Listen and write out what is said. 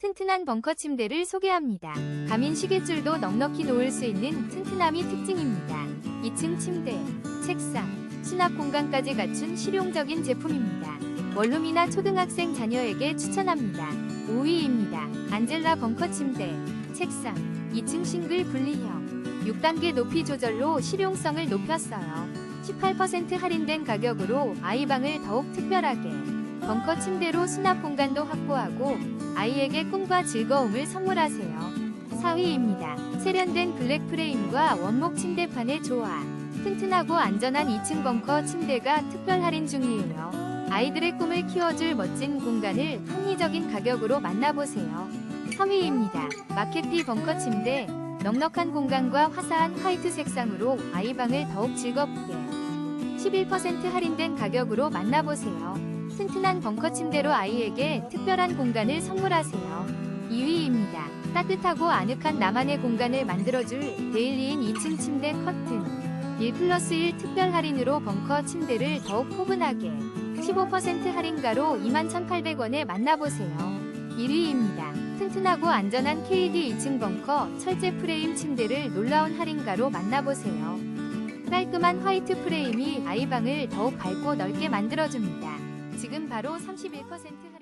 튼튼한 벙커 침대를 소개합니다. 가민 시계줄도 넉넉히 놓을 수 있는 튼튼함이 특징입니다. 2층 침대, 책상, 수납 공간까지 갖춘 실용적인 제품입니다. 원룸이나 초등학생 자녀에게 추천합니다. 5위입니다. 안젤라 벙커 침대, 책상, 2층 싱글 분리형, 6단계 높이 조절로 실용성을 높였어요. 18% 할인된 가격으로 아이방을 더욱 특별하게 벙커 침대로 수납 공간도 확보하고 아이에게 꿈과 즐거움을 선물하세요. 4위입니다. 세련된 블랙 프레임과 원목 침대판의 조화. 튼튼하고 안전한 2층 벙커 침대가 특별 할인 중이에요. 아이들의 꿈을 키워줄 멋진 공간을 합리적인 가격으로 만나보세요. 3위입니다. 마켓티 벙커 침대. 넉넉한 공간과 화사한 화이트 색상으로 아이 방을 더욱 즐겁게 11% 할인된 가격으로 만나보세요. 튼튼한 벙커 침대로 아이에게 특별한 공간을 선물하세요. 2위입니다. 따뜻하고 아늑한 나만의 공간을 만들어줄 데일리인 2층 침대 커튼. 1 플러스 1 특별 할인으로 벙커 침대를 더욱 포근하게 15% 할인가로 21,800원에 만나보세요. 1위입니다. 튼튼하고 안전한 KD 2층 벙커 철제 프레임 침대를 놀라운 할인가로 만나보세요. 깔끔한 화이트 프레임이 아이방을 더욱 밝고 넓게 만들어줍니다. 지금 바로 31%